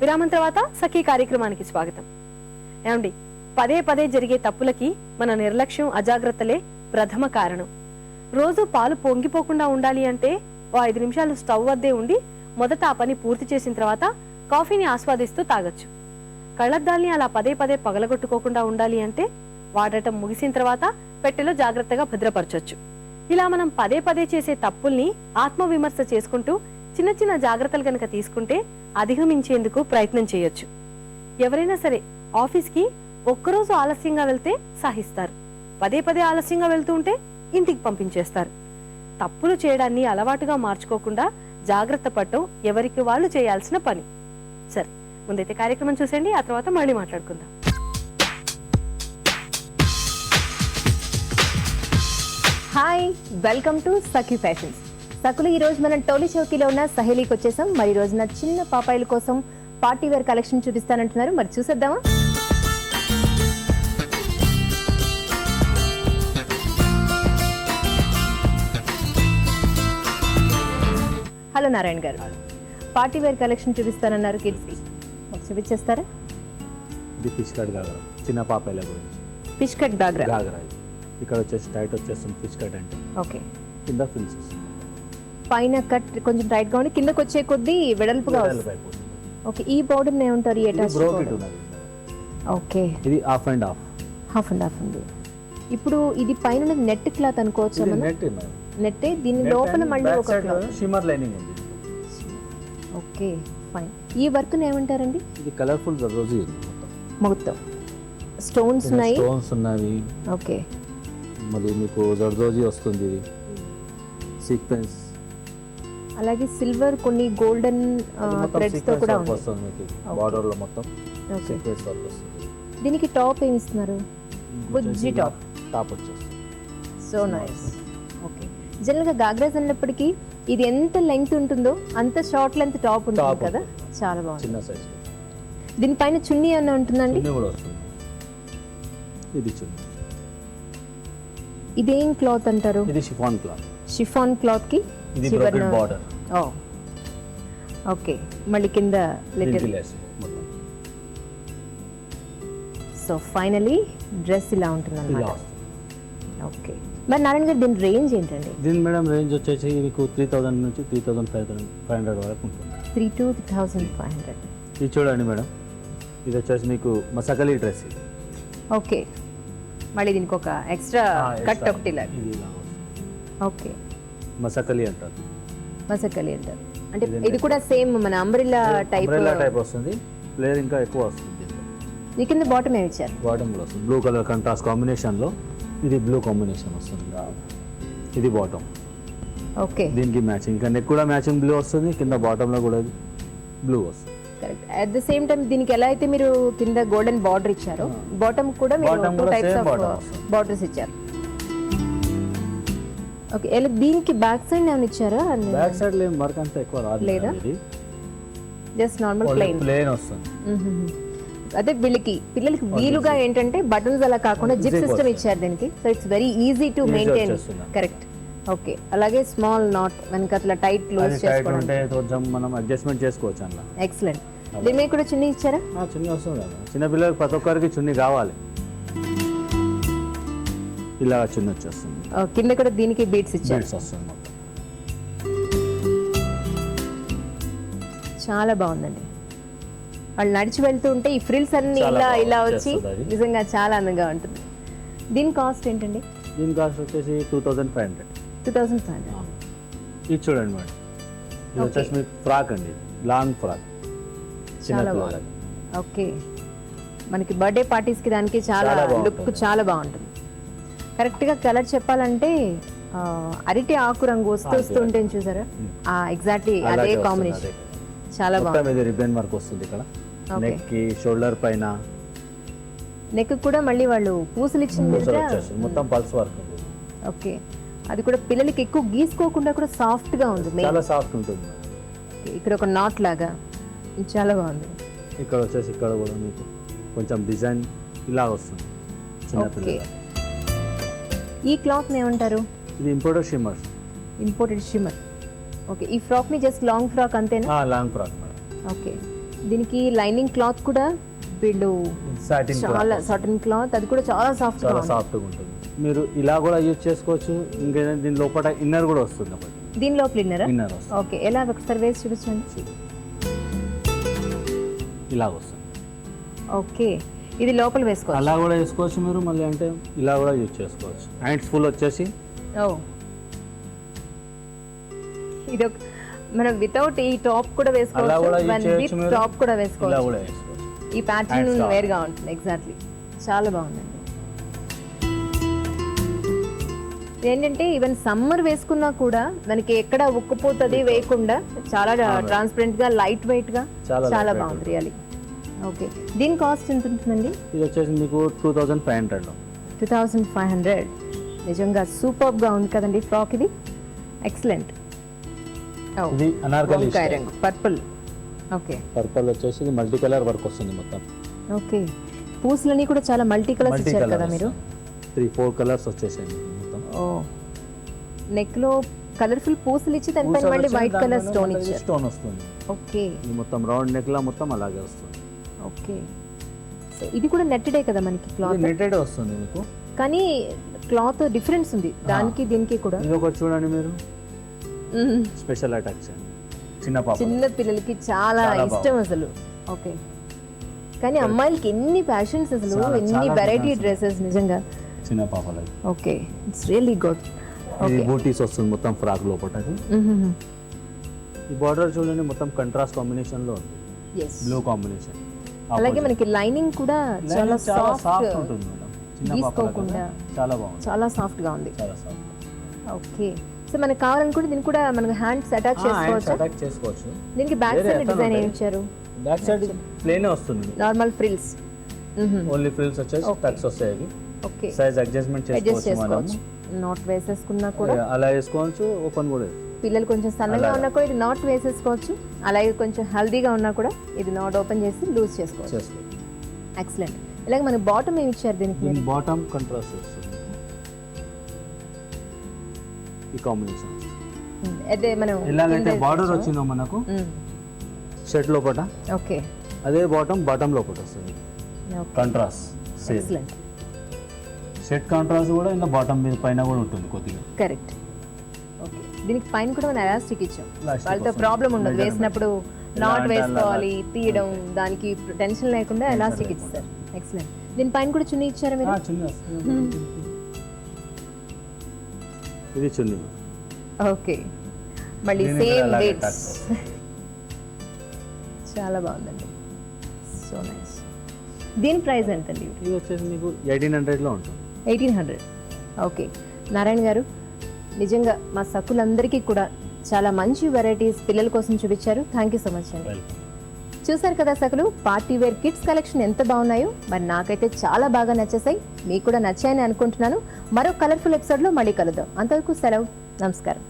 విరామం తర్వాత సఖీ కార్యక్రమానికి స్వాగతం. ఏమండి పదే పదే జరిగే తప్పులకి మన నిర్లక్ష్యం అజాగ్రత్తలే ప్రథమ కారణం. రోజు పాలు పొంగిపోకుండా ఉండాలి అంటే ఓ ఐదు నిమిషాలు స్టవ్ వద్దే ఉండి మొదట ఆ పని పూర్తి చేసిన తర్వాత కాఫీని ఆస్వాదిస్తూ తాగొచ్చు. కళ్ళద్దాల్ని అలా పదే పదే పగలగొట్టుకోకుండా ఉండాలి అంటే వాడటం ముగిసిన తర్వాత పెట్టెలో జాగ్రత్తగా భద్రపరచొచ్చు. ఇలా మనం పదే పదే చేసే తప్పుల్ని ఆత్మవిమర్శ చేసుకుంటూ చిన్న చిన్న జాగ్రత్తలు కనుక తీసుకుంటే అధిగమించేందుకు ప్రయత్నం చేయొచ్చు. ఎవరైనా సరే ఆఫీస్కి ఒక్కరోజు ఆలస్యంగా వెళ్తే సహిస్తారు. పదే పదే ఆలస్యంగా వెళ్తూ ఉంటే ఇంటికి పంపించేస్తారు. తప్పులు చేయడాన్ని అలవాటుగా మార్చుకోకుండా జాగ్రత్త పడటం ఎవరికి వాళ్ళు చేయాల్సిన పని. సరే ముందైతే కార్యక్రమం చూసేయండి ఆ తర్వాత మళ్ళీ మాట్లాడుకుందాం. Hi welcome to Sakhi fashions. సకులు ఈ రోజు మనం టోలీ చౌకీలో ఉన్న సహేలీకి వచ్చేసాం. మరి రోజున చిన్న పాపాయిల కోసం పార్టీ వేర్ కలెక్షన్ చూపిస్తానంటున్నారు. మరి చూసేద్దామా? హలో నారాయణ గారు. పార్టీ వేర్ కలెక్షన్ చూపిస్తానన్నారు కిడ్స్కి. మాకు చూపించేస్తారా? ఇది ఫిష్ కట్ గాగరా. చిన్న పాపాయిల గురించి. Fish cut ghagra? గాగరా ఇక్కడ వచ్చేసి టైట్ వచ్చేస్తుంది ఫిష్ కట్ అంటే. ఓకే. కింద ఫిల్స్ వస్తుంది. పైన కట్ కొంచెం టైట్గా ఉండి కిందకి వచ్చే కొద్దీ వెడల్పుగా. ఓకే ఈ బోర్డర్ బ్రోకెట్ ఉన్నది. ఓకే. ఇది half and half half and half ఉంది. ఇప్పుడు ఇది పైన నెట్ క్లాత్ అనుకోవచ్చు నెట్ నెట్టే దీని లోపల మళ్ళీ ఒక షిమర్ లైనింగ్ ఉంది. ఓకే ఫైన్ ఈ వర్క్ ఏమంటారండి? ఇది కలర్ఫుల్ రోజు మొత్తం. స్టోన్స్ ఉన్నాయి. స్టోన్స్ ఉన్నవి. ఓకే. మళ్ళీ మీకు జర్దోజీ వస్తుంది. ఇది సీక్వెన్స్ అలాగే సిల్వర్ కొన్ని గోల్డెన్ థ్రెడ్స్తో కూడా వస్తుంది మీకు. బార్డర్లో మొత్తం సీక్వెన్స్ వర్క్ వస్తుంది. దీనికి టాప్ ఏమి ఇస్తున్నారు? బుజ్జి టాప్. టాప్ వచ్చేస్తుంది. So nice. ఓకే. జనరల్గా గాగ్రాస్ అన్నప్పటికీ ఇది ఎంత లెంగ్త్ ఉంటుందో అంత షార్ట్ లెంత్ టాప్ ఉంటుంది కదా? చాలా బాగుంది. చిన్న సైజ్ దీనిపైన చున్నీ ఏమైనా ఉంటుందండి ఇది చున్నీ. ఇదేం క్లాత్ అంటారు? ఇది షిఫాన్ క్లాత్. షిఫాన్ క్లాత్కి ఇది బ్రోకెట్ బార్డర్. ఓ. ఓకే. మళ్ళీ కింద లిటిల్ సో ఫైనలీ డ్రెస్ ఇలా ఉంటుంది అనమాట వస్తుంది. ఓకే. మరి నారాయణ గారు దీని రేంజ్ ఏంటండి? దీని మేడం రేంజ్ వచ్చేసి మీకు త్రీ థౌసండ్ నుంచి three thousand five thousand five hundred వరకు ఉంటుంది. Three two thousand five hundred ఇది చూడండి మేడం. ఇది వచ్చేసి మీకు మసకలి డ్రెస్. ఇది ఓకే. మళ్ళీ దీనికి ఒక ఎక్స్ట్రా కట్ ఒకటి ఇలా. ఓకే. మసకలి అంటారు. మసకలి అంటారు అంటే ఇది కూడా సేమ్ మన అంబ్రిల్లా టైప్ టైప్ వస్తుంది. ప్లేయర్ ఇంకా ఎక్కువ వస్తుంది ఈ కింద బాటమ్ ఏమి ఇచ్చారు? బాటంలో వస్తుంది. బ్లూ కలర్ కంట్రాస్ట్ కాంబినేషన్లో ఇది బ్లూ కాంబినేషన్ వస్తుంది. ఇది బాటమ్ ఓకే దీనికి మ్యాచింగ్ ఇంకా నెక్ కూడా మ్యాచింగ్ బ్లూ వస్తుంది కింద బాటంలో కూడా బ్లూ వస్తుంది. Correct at the same time దీనికి ఎలా అయితే మీరు కింద గోల్డెన్ బార్డర్ ఇచ్చారో బాటమ్ కూడా మీరు టైప్స్ ఆఫ్. బార్డర్స్ ఇచ్చారు. ఓకే ఎలా దీనికి బ్యాక్ సైడ్ ఏమైనా ఇచ్చారా? బ్యాక్ సైడ్ లేని వర్క్ అంతా ఎక్కువ రాదు లేదా? ఇది. Just normal plain. ప్లేన్ వస్తుంది. అదే వీళ్ళకి పిల్లలకి వీలుగా ఏంటంటే బటన్స్ అలా కాకుండా జిప్ సిస్టమ్. ఇచ్చారు దీనికి. So it's very easy to maintain. Correct okay అలాగే స్మాల్ నాట్ వెనక అట్లా టైట్ క్లోజ్ చేసుకోవడం. మనం అడ్జస్ట్మెంట్ చేసుకోవచ్చు అలా ఎక్సలెంట్ దీని మీద కూడా చిన్న ఇచ్చారా? చున్నీ వస్తుంది చిన్న పిల్లలకి ప్రతి ఒక్కరికి చున్నీ కావాలి. ఇలా చున్నీ వచ్చేస్తుంది కింద కూడా దీనికి బీట్స్ ఇచ్చారు. బీడ్స్ వస్తుంది మొత్తం. చాలా బాగుందండి. వాళ్ళు నడిచి వెళ్తూ ఉంటే ఈ ఫ్రిల్స్ అన్ని ఇలా ఇలా వచ్చి. నిజంగా చాలా అందంగా ఉంటుంది. దీని కాస్ట్ ఏంటండి? దీని కాస్ట్ వచ్చేసి two thousand five hundred. Two thousand five hundred. ఇది చూడండి మేడం. ఇది వచ్చేసి మీకు ఫ్రాక్ అండి. Long frock. చిన్న ఓకే. మనకి బర్త్డే పార్టీస్కి దానికి చాలా. లుక్ చాలా బాగుంటుంది. కరెక్ట్గా కలర్ చెప్పాలంటే అరటి ఆకు రంగు వస్తూ వస్తూ ఉంటుంది చూసారా ఎగ్జాక్ట్లీ అదే కాంబినేషన్. చాలా బాగుంది. రిబ్బన్ వర్క్ వస్తుంది ఇక్కడ. నెక్కి షోల్డర్ పైన. నెక్ కూడా మళ్ళీ వాళ్ళు పూసలు ఇచ్చింది మొత్తం పల్స్ వర్క్. ఓకే అది కూడా పిల్లలకి ఎక్కువ గీసుకోకుండా కూడా సాఫ్ట్గా ఉంది చాలా సాఫ్ట్ ఉంటుంది. ఇక్కడ ఒక నాట్ లాగా. చాలా బాగుంది. ఇక్కడ వచ్చేసి ఇక్కడ కూడా మీకు కొంచెం డిజైన్ ఇలా వస్తుంది. ఓకే ఈ క్లాత్ ఏమంటారు? ఇది importer shimmer imported shimmer okay ఈ ఫ్రాక్ని జస్ట్ లాంగ్ ఫ్రాక్ అంతేనా? లాంగ్ ఫ్రాక్ ఓకే దీనికి లైనింగ్ క్లాత్ కూడా వీళ్ళు చాలా సాటన్ క్లాత్ అది కూడా చాలా సాఫ్ట్ చాలా సాఫ్ట్గా ఉంటుంది. మీరు ఇలా కూడా యూజ్ చేసుకోవచ్చు ఇంకేదైనా దీని లోపల ఇన్నర్ కూడా వస్తుంది దీని లోపల ఇన్నరా ఇన్నర్ ఓకే ఎలా ఒకసారి వేసి చూపించండి. చూడు. ఇలా వస్తుంది. ఓకే ఇది లోపల వేసుకోవాలి అలా కూడా వేసుకోవచ్చు మీరు మళ్ళీ అంటే ఇలా కూడా యూజ్ చేసుకోవచ్చు. హ్యాండ్స్ ఫుల్ వచ్చేసి. ఓ. ఇది ఒక మనం వితౌట్ ఈ టాప్ కూడా వేసుకోవచ్చు టాప్ కూడా ఇలా వేసుకోవచ్చు కూడా వేసుకోవచ్చు ఈ ప్యాటర్న్. వేరుగా ఉంటుంది ఎగ్జాక్ట్లీ చాలా బాగుందండి. ఏంటంటే ఈవెన్ సమ్మర్ వేసుకున్నా కూడా మనకి ఎక్కడ ఉక్కుపోతుంది వేయకుండా చాలా ట్రాన్స్పరెంట్గా లైట్ వెయిట్గా చాలా బాగుంది రియలీ ఓకే. దీని కాస్ట్ ఎంత ఉంటుందండి? ఇది వచ్చేసి మీకు two thousand five hundred. Two thousand five hundred. నిజంగా సూపర్గా ఉంది కదండి ఫ్రాక్ ఇది? ఎక్సలెంట్ ఇది అనార్కలి రంగు పర్పుల్. ఓకే. పర్పల్ వచ్చేసి ఇది మల్టీ కలర్ వర్క్ వస్తుంది మొత్తం. ఓకే. పూసలన్నీ కూడా చాలా మల్టీ కలర్స్ ఇచ్చారు కదా మీరు? త్రీ ఫోర్ కలర్స్ వచ్చేసాయి మొత్తం. ఓ. నెక్లో కలర్ఫుల్ పూసలు ఇచ్చి దానిపైన మళ్ళీ వైట్ కలర్ స్టోన్ ఇచ్చారు. స్టోన్ వస్తుంది. ఓకే. ఇది మొత్తం రౌండ్ నెక్ లా మొత్తం అలాగే వస్తుంది. ఓకే. సో ఇది కూడా నెట్టెడే కదా మనకి క్లాత్ నెటెడ్ వస్తుంది మీకు. కానీ క్లాత్ డిఫరెన్స్ ఉంది. దానికి దీనికి కూడా. ఇది ఒకటి చూడండి మీరు. స్పెషల్ అటాక్ చేయండి చిన్న పాప. చిన్న పిల్లలకి చాలా ఇష్టం అసలు. ఓకే. కానీ అమ్మాయిలకి ఎన్ని ప్యాషన్స్ అసలు? ఎన్ని వెరైటీ. డ్రెస్సెస్ నిజంగా? చిన్న పాపలకి ఓకే. ఇట్స్ రియల్లీ గుడ్ బూటీస్ వస్తుంది మొత్తం ఫ్రాక్ లోపలకి ఈ బార్డర్ చూడండి మొత్తం కంట్రాస్ట్ కాంబినేషన్లో ఉంది. బ్లూ కాంబినేషన్ అలాగే మనకి లైనింగ్ కూడా చాలా సాఫ్ట్ ఉంటుంది గీసుకోకుండా. చాలా బాగుంది. చాలా సాఫ్ట్గా ఉంది ఓకే. సో మనకి కావాలనుకుంటే దీనికి కూడా మనకి హ్యాండ్స్ అటాచ్ చేసుకోవచ్చు? అటాక్ చేసుకోవచ్చు. దీనికి బ్యాక్ సైడ్ డిజైన్ ఉంటాయి? ఇచ్చారు బ్యాక్ సైడ్ ప్లేనే వస్తుంది నార్మల్ ఫ్రిల్స్ ఓన్లీ ఫ్రిల్స్ వచ్చేసి. టక్స్ వస్తాయి ఓకే. సైజ్ అడ్జస్ట్మెంట్ అడ్జస్ట్ చేసుకోవచ్చు మనం నాట్ వేసేసుకున్నా కూడా. అలా వేసుకోవచ్చు ఓపెన్ కూడా పిల్లలు కొంచెం సన్నగా ఉన్నా కూడా ఇది నాట్ వేసేసుకోవచ్చు అలాగే కొంచెం హెల్దీగా ఉన్నా కూడా ఇది నాట్ ఓపెన్ చేసి లూజ్ చేసుకోవచ్చు. ఎక్సలెంట్ ఇలాగే మనకి బాటమ్ ఏమి ఇచ్చారు దీనికి? బాటమ్ కంట్రాస్ట్ వస్తుంది ఈ కాంబినేషన్ ఉమ్, అదే మనం ఎలాగైతే బార్డర్? వచ్చిందో మనకు? షర్ట్ లోపల ఓకే అదే బాటమ్ బాటమ్ లోపల వస్తుంది. కంట్రాస్ట్ ఎక్సలెంట్ షర్ట్ కాంట్రాస్ట్ కూడా ఇంకా బాటమ్ మీద పైన కూడా ఉంటుంది కొద్దిగా. కరెక్ట్ ఓకే దీనికి పైన కూడా మనం ఎలాస్టిక్ ఇచ్చాం. వాళ్ళతో. ప్రాబ్లం ఉండదు. వేసినప్పుడు నాట్ వేసుకోవాలి తీయడం దానికి టెన్షన్ లేకుండా ఎలాస్టిక్ ఇస్తారు ఎక్సలెంట్ దీని పైన కూడా చున్నీ ఇచ్చారా మీరు? చున్నీ వస్తుంది. ఇది చున్నీ. ఓకే మళ్ళీ సేమ్ డేట్స్ చాలా బాగుందండి. సో నైస్ దీని ప్రైస్ ఎంతండి? ఇది వచ్చేసి మీకు ఎయిటీన్ హండ్రెడ్లో ఉంటుంది. Eighteen hundred. ఓకే. నారాయణ గారు నిజంగా మా సకులందరికీ కూడా చాలా మంచి వెరైటీస్ పిల్లల కోసం చూపించారు. థ్యాంక్ యూ సో మచ్ అండి. చూసారు కదా సకులు పార్టీ వేర్ కిడ్స్ కలెక్షన్ ఎంత బాగున్నాయో? మరి నాకైతే చాలా బాగా నచ్చేసాయి మీకు కూడా నచ్చాయని అనుకుంటున్నాను. మరో కలర్ఫుల్ ఎపిసోడ్లో మళ్ళీ కలుద్దాం. అంతవరకు సెలవు. నమస్కారం.